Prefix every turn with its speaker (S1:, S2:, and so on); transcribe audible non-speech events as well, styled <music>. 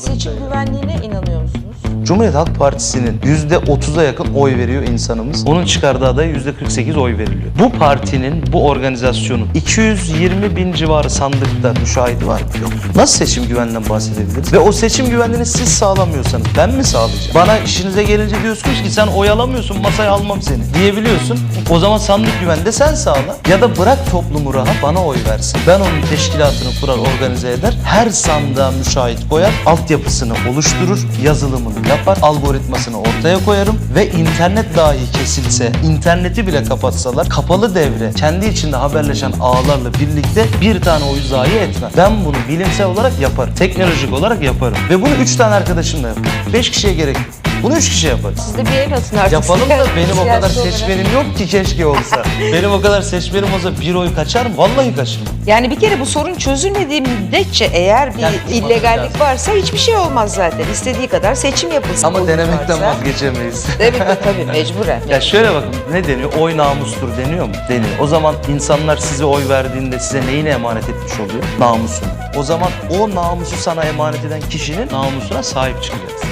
S1: Seçim güvenliğine inanıyor musunuz?
S2: Cumhuriyet Halk Partisi'nin %30'a yakın oy veriyor insanımız. Onun çıkardığı adaya %48 oy veriliyor. Bu partinin, bu organizasyonun 220 bin civarı sandıkta müşahidi var mı? Yok. Nasıl seçim güvenliğinden bahsedebiliriz? Ve o seçim güvenliğini siz sağlamıyorsanız ben mi sağlayacağım? Bana işinize gelince diyorsunuz ki sen oy alamıyorsun masaya almam seni diyebiliyorsun. O zaman sandık güvenliği de sen sağla. Ya da bırak toplumu rahat bana oy versin. Ben onun teşkilatını kurar, organize eder. Her sandığa müşahit koyar, altyapısını oluşturur, yazılımını yapar, algoritmasını ortaya koyarım ve internet dahi kesilse, interneti bile kapatsalar kapalı devre kendi içinde haberleşen ağlarla birlikte bir tane oyu zayi etmem. Ben bunu bilimsel olarak yaparım. Teknolojik olarak yaparım. Ve bunu üç tane arkadaşımla yaparım. Beş kişiye gerek yok. Bunu üç kişi yaparız.
S1: Siz de bir el atın artık.
S2: Yapalım da <laughs> benim o kadar seçmenim yok ki keşke olsa. benim o kadar seçmenim olsa bir oy kaçar mı? Vallahi kaçırmam.
S1: Yani bir kere bu sorun çözülmediği müddetçe eğer bir
S2: Yani
S1: illegallik
S2: lazım.
S1: varsa hiçbir şey olmaz zaten. İstediği kadar seçim yapılsın.
S2: Ama denemekten
S1: varsa.
S2: vazgeçemeyiz. <laughs>
S1: Tabii ki tabii mecburen.
S2: Ya şöyle bakın ne deniyor? Oy namustur deniyor mu? Deniyor. O zaman insanlar size oy verdiğinde size neyine emanet etmiş oluyor? Namusunu. O zaman o namusu sana emanet eden kişinin namusuna sahip çıkacaksın.